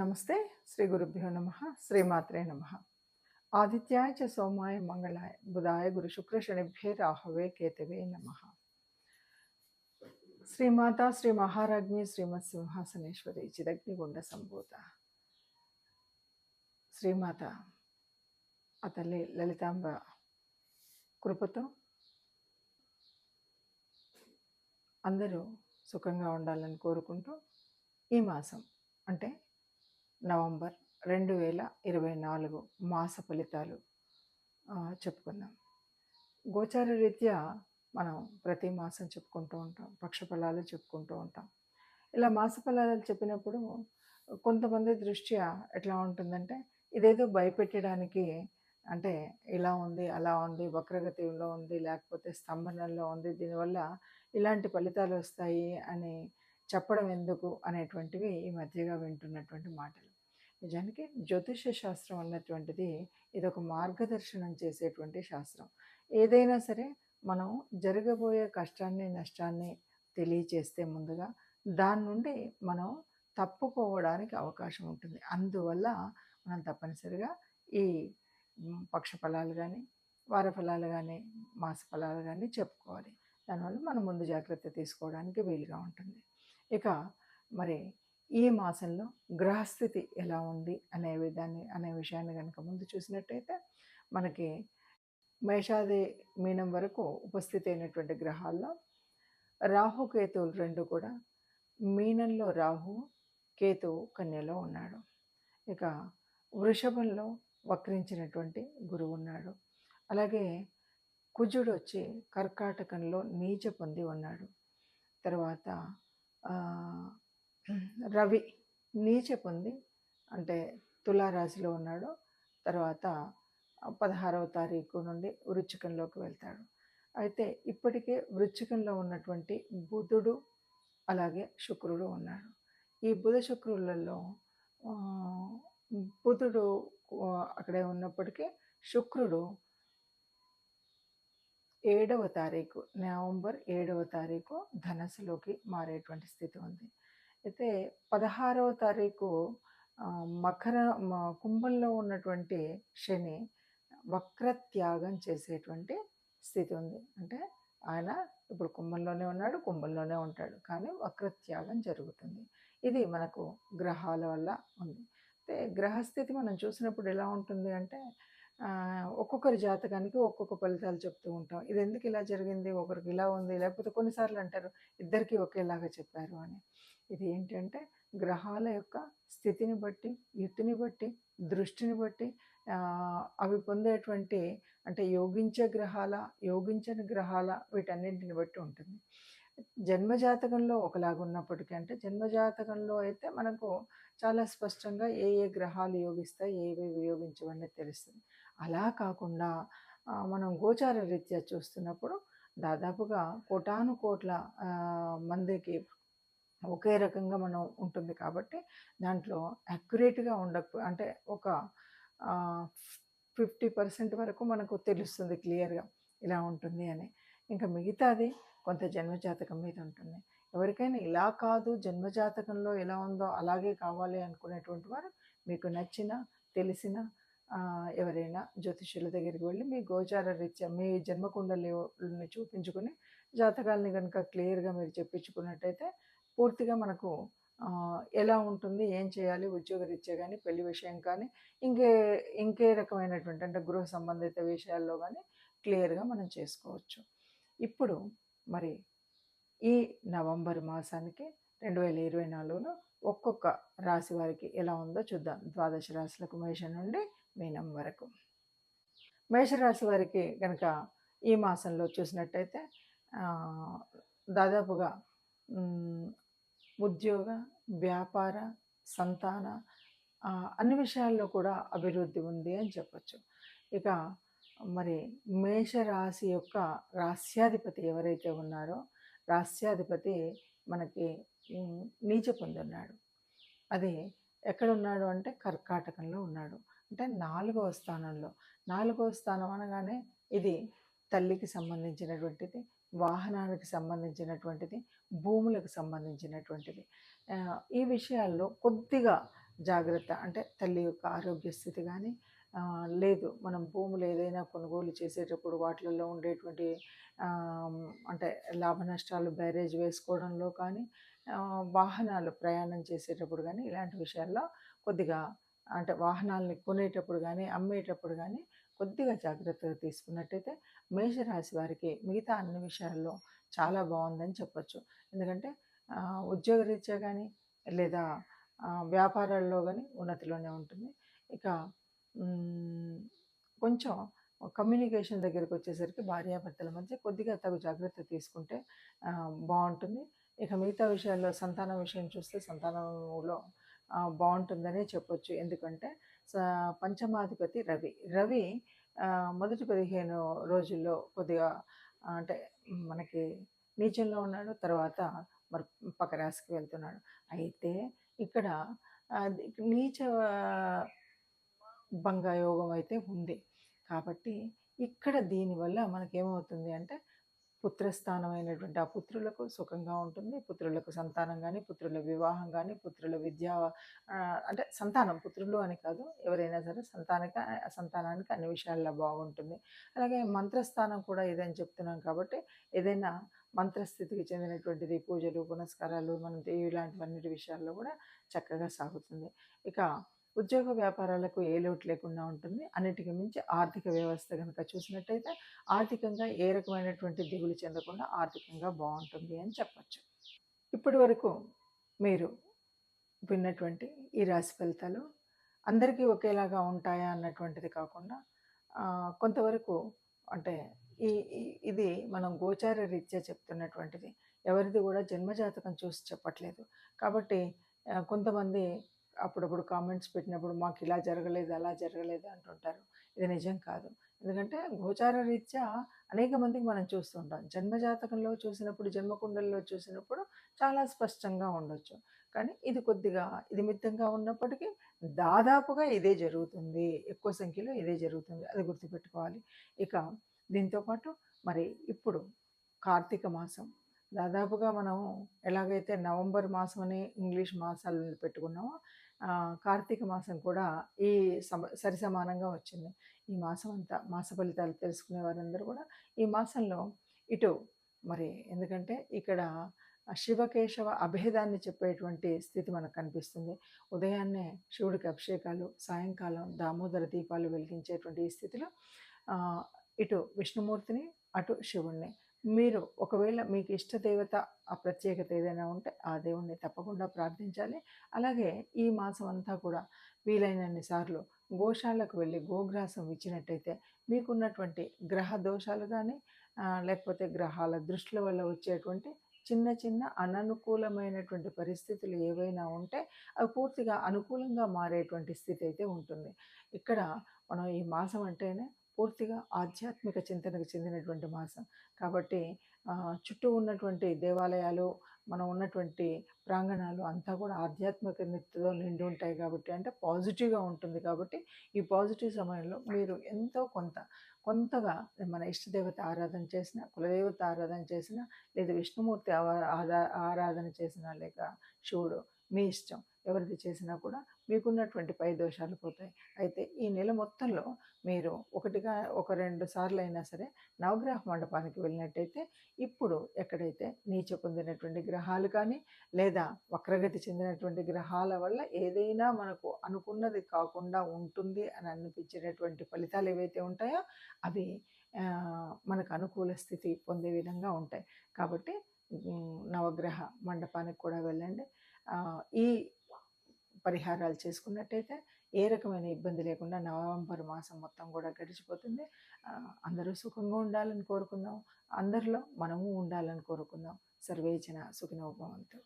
నమస్తే శ్రీ గురుభ్యో నమ శ్రీమాత్రే నమ. ఆదిత్యాయ చ సోమాయ మంగళాయ బుధాయ గురు శుక్ర శనిభ్యే రాహవే కేతవే నమ. శ్రీమాత శ్రీ మహారాజ్ఞి శ్రీమత్ సింహాసనేశ్వరి చిదగ్నిగుండ సంభూత. శ్రీమాత ఆ తల్లి లలితాంబ కృపతో అందరూ సుఖంగా ఉండాలని కోరుకుంటూ ఈ మాసం అంటే నవంబర్ రెండు వేల ఇరవై నాలుగు మాస ఫలితాలు చెప్పుకుందాం. గోచార రీత్యా మనం ప్రతి మాసం చెప్పుకుంటూ ఉంటాం పక్ష ఫలాలు చెప్పుకుంటూ ఉంటాం. ఇలా మాస ఫలాలు చెప్పినప్పుడు కొంతమంది దృష్ట్యా ఎట్లా ఉంటుందంటే ఇదేదో భయపెట్టడానికి అంటే ఇలా ఉంది అలా ఉంది వక్రగతిలో ఉంది లేకపోతే స్తంభనంలో ఉంది దీనివల్ల ఇలాంటి ఫలితాలు వస్తాయి అని చెప్పడం ఎందుకు అనేటువంటివి ఈ మధ్యగా వింటున్నటువంటి మాటలు. నిజానికి జ్యోతిష శాస్త్రం అన్నటువంటిది ఇది ఒక మార్గదర్శనం చేసేటువంటి శాస్త్రం. ఏదైనా సరే మనం జరగబోయే కష్టాన్ని నష్టాన్ని తెలియచేస్తే ముందుగా దాని నుండి మనం తప్పుకోవడానికి అవకాశం ఉంటుంది. అందువల్ల మనం తప్పనిసరిగా ఈ పక్ష ఫలాలు కానీ వార ఫలాలు కానీ మాస ఫలాలు కానీ చెప్పుకోవాలి. దానివల్ల మనం ముందు జాగ్రత్త తీసుకోవడానికి వీలుగా ఉంటుంది. ఇక మరి ఈ మాసంలో గ్రహస్థితి ఎలా ఉంది అనే విధాన్ని అనే విషయాన్ని కనుక ముందు చూసినట్టయితే మనకి మేషాది మీనం వరకు ఉపస్థితి అయినటువంటి గ్రహాల్లో రాహుకేతువులు రెండు కూడా మీనంలో రాహు కేతువు కన్యలో ఉన్నాడు. ఇక వృషభంలో వక్రించినటువంటి గురువు ఉన్నాడు. అలాగే కుజుడు వచ్చి కర్కాటకంలో నీచ పొంది ఉన్నాడు. తర్వాత రవి నీచ పొంది అంటే తులారాశిలో ఉన్నాడు. తర్వాత పదహారవ తారీఖు నుండి వృచ్చికంలోకి వెళ్తాడు. అయితే ఇప్పటికే వృచ్చికంలో ఉన్నటువంటి బుధుడు అలాగే శుక్రుడు ఉన్నాడు. ఈ బుధ శుక్రులలో బుధుడు అక్కడే ఉన్నప్పటికీ శుక్రుడు ఏడవ తారీఖు నవంబర్ ఏడవ తారీఖు ధనస్సులోకి మారేటువంటి స్థితి ఉంది. అయితే పదహారవ తారీఖు మకర మ- కుంభంలో ఉన్నటువంటి శని వక్రత్యాగం చేసేటువంటి స్థితి ఉంది. అంటే ఆయన ఇప్పుడు కుంభంలోనే ఉన్నాడు కుంభంలోనే ఉంటాడు. కానీ వక్రత్యాగం జరుగుతుంది. ఇది మనకు గ్రహాల వల్ల ఉంది. అయితే గ్రహస్థితి మనం చూసినప్పుడు ఎలా ఉంటుంది అంటే ఒక్కొక్కరి జాతకానికి ఒక్కొక్క ఫలితాలు చెప్తూ ఉంటాం. ఇది ఎందుకు ఇలా జరిగింది? ఒకరికి ఇలా ఉంది. లేకపోతే కొన్నిసార్లు అంటారు ఇద్దరికి ఒకేలాగా చెప్పారు అని. ఇది ఏంటంటే గ్రహాల యొక్క స్థితిని బట్టి యుతిని బట్టి దృష్టిని బట్టి అవి పొందేటువంటి అంటే యోగించే గ్రహాల యోగించని గ్రహాల వీటన్నింటిని బట్టి ఉంటుంది. జన్మజాతకంలో ఒకలాగా ఉన్నప్పటికీ అంటే జన్మజాతకంలో అయితే మనకు చాలా స్పష్టంగా ఏ ఏ గ్రహాలు యోగిస్తాయి ఏవి వియోగించవన్నీ తెలుస్తుంది. అలా కాకుండా మనం గోచార రీత్యా చూస్తున్నప్పుడు దాదాపుగా కోటాను కోట్ల మందికి ఒకే రకంగా మనం ఉంటుంది కాబట్టి దాంట్లో అక్యురేట్గా ఉండక అంటే ఒక ఫిఫ్టీ పర్సెంట్ వరకు మనకు తెలుస్తుంది క్లియర్గా ఇలా ఉంటుంది అని. ఇంకా మిగతాది కొంత జన్మజాతకం మీద ఉంటుంది. ఎవరికైనా ఇలా కాదు జన్మజాతకంలో ఎలా ఉందో అలాగే కావాలి అనుకునేటువంటి వారు మీకు నచ్చిన తెలిసిన ఎవరైనా జ్యోతిష్యుల దగ్గరికి వెళ్ళి మీ గోచార రీత్యా మీ జన్మకుండలని చూపించుకుని జాతకాలని కనుక క్లియర్గా మీరు చెప్పించుకున్నట్టయితే పూర్తిగా మనకు ఎలా ఉంటుంది ఏం చేయాలి ఉద్యోగరీత్యా కానీ పెళ్ళి విషయం కానీ ఇంకే ఇంకే రకమైనటువంటి అంటే గృహ సంబంధిత విషయాల్లో కానీ క్లియర్గా మనం చేసుకోవచ్చు. ఇప్పుడు మరి ఈ నవంబర్ మాసానికి రెండు వేల ఇరవై నాలుగులో ఒక్కొక్క రాశి వారికి ఎలా ఉందో చూద్దాం. ద్వాదశ రాశులకు మేషం నుండి మీనం వరకు. మేషరాశి వారికి కనుక ఈ మాసంలో చూసినట్టయితే దాదాపుగా ఉద్యోగ వ్యాపార సంతాన అన్ని విషయాల్లో కూడా అభివృద్ధి ఉంది అని చెప్పొచ్చు. ఇక మరి మేషరాశి యొక్క రాస్యాధిపతి ఎవరైతే ఉన్నారో రాస్యాధిపతి మనకి నీచ పొందున్నాడు. అది ఎక్కడున్నాడు అంటే కర్కాటకంలో ఉన్నాడు. అంటే నాలుగవ స్థానంలో. నాలుగవ స్థానం అనగానే ఇది తల్లికి సంబంధించినటువంటిది వాహనాలకు సంబంధించినటువంటిది భూములకు సంబంధించినటువంటిది. ఈ విషయాల్లో కొద్దిగా జాగ్రత్త అంటే తల్లి యొక్క ఆరోగ్య స్థితి కానీ లేదు మనం భూములు ఏదైనా కొనుగోలు చేసేటప్పుడు వాటిల్లో ఉండేటువంటి అంటే లాభ నష్టాలు బ్యారేజ్ వేసుకోవడంలో కానీ వాహనాలు ప్రయాణం చేసేటప్పుడు కానీ ఇలాంటి విషయాల్లో కొద్దిగా అంటే వాహనాలని కొనేటప్పుడు కానీ అమ్మేటప్పుడు కానీ కొద్దిగా జాగ్రత్తగా తీసుకున్నట్టయితే మేషరాశి వారికి మిగతా అన్ని విషయాల్లో చాలా బాగుందని చెప్పచ్చు. ఎందుకంటే ఉద్యోగరీత్యా కానీ లేదా వ్యాపారాల్లో కానీ ఉన్నతిలోనే ఉంటుంది. ఇక కొంచెం కమ్యూనికేషన్ దగ్గరికి వచ్చేసరికి భార్యాభర్తల మధ్య కొద్దిగా తగు జాగ్రత్త తీసుకుంటే బాగుంటుంది. ఇక మిగతా విషయాల్లో సంతానం విషయం చూస్తే సంతానంలో బాగుంటుందనే చెప్పొచ్చు. ఎందుకంటే పంచమాధిపతి రవి. రవి మొదటి పదిహేను రోజుల్లో కొద్దిగా అంటే మనకి నీచంలో ఉన్నాడు తర్వాత మరి పక్క రాశికి వెళ్తున్నాడు. అయితే ఇక్కడ నీచ భంగయోగం అయితే ఉంది. కాబట్టి ఇక్కడ దీనివల్ల మనకేమవుతుంది అంటే పుత్రస్థానమైనటువంటి ఆ పుత్రులకు సుఖంగా ఉంటుంది. పుత్రులకు సంతానం కానీ పుత్రుల వివాహం కానీ పుత్రుల విద్యా అంటే సంతానం పుత్రులు అని కాదు. ఎవరైనా సరే సంతానక సంతానానికి అన్ని విషయాల్లో బాగుంటుంది. అలాగే మంత్రస్థానం కూడా ఏదైనా చెప్తున్నాం కాబట్టి ఏదైనా మంత్రస్థితికి చెందినటువంటిది పూజలు పునస్కారాలు మనం ఇలాంటివన్నిటి విషయాల్లో కూడా చక్కగా సాగుతుంది. ఇక ఉద్యోగ వ్యాపారాలకు ఏ లోటు లేకుండా ఉంటుంది. అన్నిటికీ మించి ఆర్థిక వ్యవస్థ కనుక చూసినట్టయితే ఆర్థికంగా ఏ రకమైనటువంటి దిగులు చెందకుండా ఆర్థికంగా బాగుంటుంది అని చెప్పచ్చు. ఇప్పటి వరకు మీరు విన్నటువంటి ఈ రాశి ఫలితాలు అందరికీ ఒకేలాగా ఉంటాయా అన్నటువంటిది కాకుండా కొంతవరకు అంటే ఈ ఇది మనం గోచార రీత్యా చెప్తున్నటువంటిది. ఎవరిది కూడా జన్మజాతకం చూసి చెప్పట్లేదు. కాబట్టి కొంతమంది అప్పుడప్పుడు కామెంట్స్ పెట్టినప్పుడు మాకు ఇలా జరగలేదు అలా జరగలేదు అంటుంటారు. ఇది నిజం కాదు. ఎందుకంటే గోచార రీత్యా అనేక మందికి మనం చూస్తుంటాం జన్మజాతకంలో చూసినప్పుడు జన్మకుండల్లో చూసినప్పుడు చాలా స్పష్టంగా ఉండొచ్చు. కానీ ఇది కొద్దిగా ఇది మిత్తంగా ఉన్నప్పటికీ దాదాపుగా ఇదే జరుగుతుంది. ఎక్కువ సంఖ్యలో ఇదే జరుగుతుంది. అది గుర్తుపెట్టుకోవాలి. ఇక దీంతోపాటు మరి ఇప్పుడు కార్తీక మాసం. దాదాపుగా మనం ఎలాగైతే నవంబర్ మాసం అని ఇంగ్లీష్ మాసాలు పెట్టుకున్నామో కార్తీక మాసం కూడా ఈ సమ సరి సమానంగా వచ్చింది. ఈ మాసం అంతా మాస ఫలితాలు తెలుసుకునే వారందరూ కూడా ఈ మాసంలో ఇటు మరి ఎందుకంటే ఇక్కడ శివకేశవ అభేదాన్ని చెప్పేటువంటి స్థితి మనకు కనిపిస్తుంది. ఉదయాన్నే శివుడికి అభిషేకాలు సాయంకాలం దామోదర దీపాలు వెలిగించేటువంటి ఈ స్థితిలో ఇటు విష్ణుమూర్తిని అటు శివుణ్ణి. మీరు ఒకవేళ మీకు ఇష్ట దేవత ఆ ప్రత్యేకత ఏదైనా ఉంటే ఆ దేవుణ్ణి తప్పకుండా ప్రార్థించాలి. అలాగే ఈ మాసం అంతా కూడా వీలైనన్ని సార్లు గోశాలకు వెళ్ళి గోగ్రాసం ఇచ్చినట్టయితే మీకున్నటువంటి గ్రహ దోషాలు కానీ లేకపోతే గ్రహాల దృష్టిల వల్ల వచ్చేటువంటి చిన్న చిన్న అననుకూలమైనటువంటి పరిస్థితులు ఏవైనా ఉంటే అవి పూర్తిగా అనుకూలంగా మారేటువంటి స్థితి అయితే ఉంటుంది. ఇక్కడ మనం ఈ మాసం అంటేనే పూర్తిగా ఆధ్యాత్మిక చింతనకు చెందినటువంటి మాసం. కాబట్టి చుట్టూ ఉన్నటువంటి దేవాలయాలు మనం ఉన్నటువంటి ప్రాంగణాలు అంతా కూడా ఆధ్యాత్మిక నిత్యతో నిండి ఉంటాయి కాబట్టి అంటే పాజిటివ్గా ఉంటుంది కాబట్టి ఈ పాజిటివ్ సమయంలో మీరు ఎంతో కొంత కొంతగా మన ఇష్టదేవత ఆరాధన చేసిన కులదేవత ఆరాధన చేసిన లేదా విష్ణుమూర్తి ఆరాధన చేసిన లేక శివుడు మీ ఇష్టం ఎవరిది చేసినా కూడా మీకున్నటువంటి పై దోషాలు పోతాయి. అయితే ఈ నెల మొత్తంలో మీరు ఒకటిగా ఒక రెండు సార్లు అయినా సరే నవగ్రహ మండపానికి వెళ్ళినట్టయితే ఇప్పుడు ఎక్కడైతే నీచ పొందినటువంటి గ్రహాలు కానీ లేదా వక్రగతి చెందినటువంటి గ్రహాల వల్ల ఏదైనా మనకు అనుకున్నది కాకుండా ఉంటుంది అని అనిపించేటటువంటి ఫలితాలు ఏవైతే ఉంటాయో అవి మనకు అనుకూల స్థితి పొందే విధంగా ఉంటాయి. కాబట్టి నవగ్రహ మండపానికి కూడా వెళ్ళండి. ఈ పరిహారాలు చేసుకున్నట్టయితే ఏ రకమైన ఇబ్బంది లేకుండా నవంబర్ మాసం మొత్తం కూడా గడిచిపోతుంది. అందరూ సుఖంగా ఉండాలని కోరుకుందాం. అందరిలో మనము ఉండాలని కోరుకుందాం. సర్వేచన సుఖినోభవంతు.